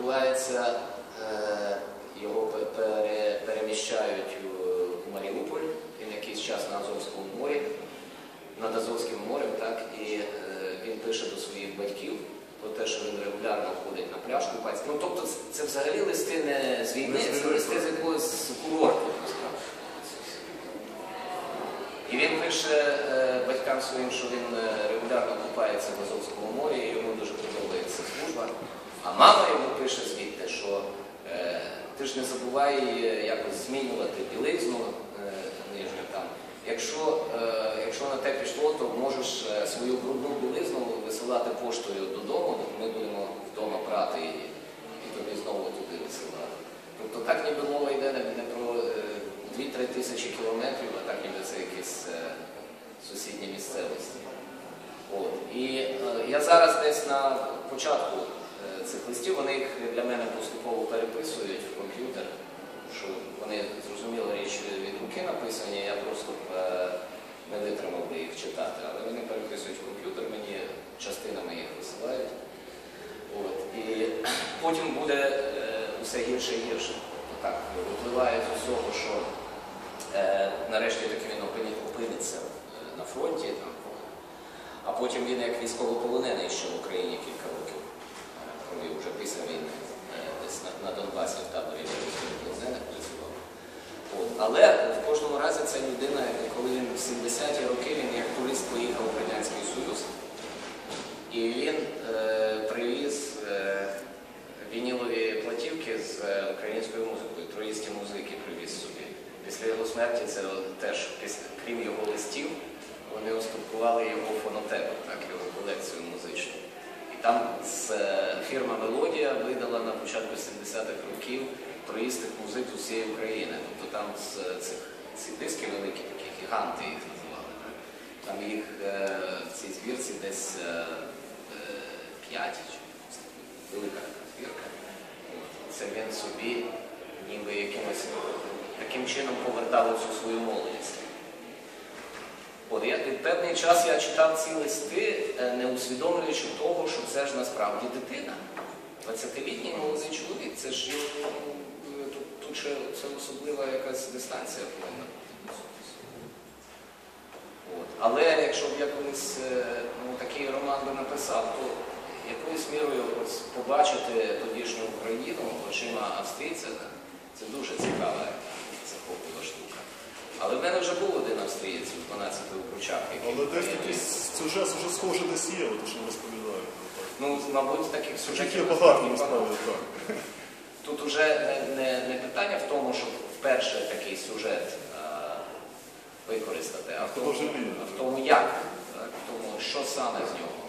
відбувається, е, його переміщають у Маріуполь, він якийсь час на Азовському морі, над Азовським морем, так, і е, він пише до своїх батьків про те, що він регулярно ходить на пляж купатися. Ну, тобто це, взагалі листи не з війни, це листи з якогось курорту. І він пише е, батькам своїм, що він регулярно купається в Азовському морі, і йому дуже подобається служба. А мама йому пише звідти, що е, ти ж не забувай е, якось змінювати білизну е, нижню там. Якщо, якщо на те пішло, то можеш свою брудну білизну висилати поштою додому, ми будемо вдома прати її, і тобі знову туди висилати. Тобто так ніби мова йде не про е, 2-3 тисячі кілометрів, а так ніби це якісь сусідні місцевості. От. І я зараз десь на початку цих листів, вони їх для мене поступово переписують в комп'ютер, що вони зрозуміло річ від руки написані, я просто б е, не витримав би їх читати, але вони переписують в комп'ютер, мені частинами їх висилають. От. І потім буде е, все гірше і гірше. Так, випливає з усього, що е, нарешті таки він опиниться е, на фронті, там, а потім він як військовополонений ще в Україні кілька років е, провів вже після війни, е, десь на, на Донбасі в таборі військовополонених працював. Але в кожному разі ця людина, коли він в 70-ті роки, він як турист поїхав в Радянський Союз, і він е, привіз е, вінілові платівки з е, українською музикою, троїсті музики привіз собі. Після його смерті це теж, крім його листів, вони успадкували його фонотеку, так, його колекцію музичну. І там з, е, фірма Мелодія видала на початку 70-х років троїстих музик з усієї України. Тобто там е, ці диски великі, такі гіганти їх називали. Там їх е, в цій збірці десь е, е, п'ять, чи велика збірка. Це він собі ніби якимось таким чином повертав цю свою молодість. Певний час я читав ці листи, е, не усвідомлюючи того, що це ж насправді дитина. 20-літній молодий чоловік, це ж ну, тут, ще це особлива якась дистанція повинна. От. Але якщо б я колись е, ну, такий роман би написав, то якоюсь мірою ось побачити тодішню Україну очима австрійця, це дуже цікава, захоплива штука. Але в мене вже був один австрієць у 12 окручах, який Але десь такий сюжет вже схоже десь є, от, що розповідаю. Ну, мабуть, таких сюжетів є багато насправді так. Тут вже не, не, не питання в тому, щоб вперше такий сюжет а, використати, а в тому, а в тому як, так, в тому, що саме з нього а.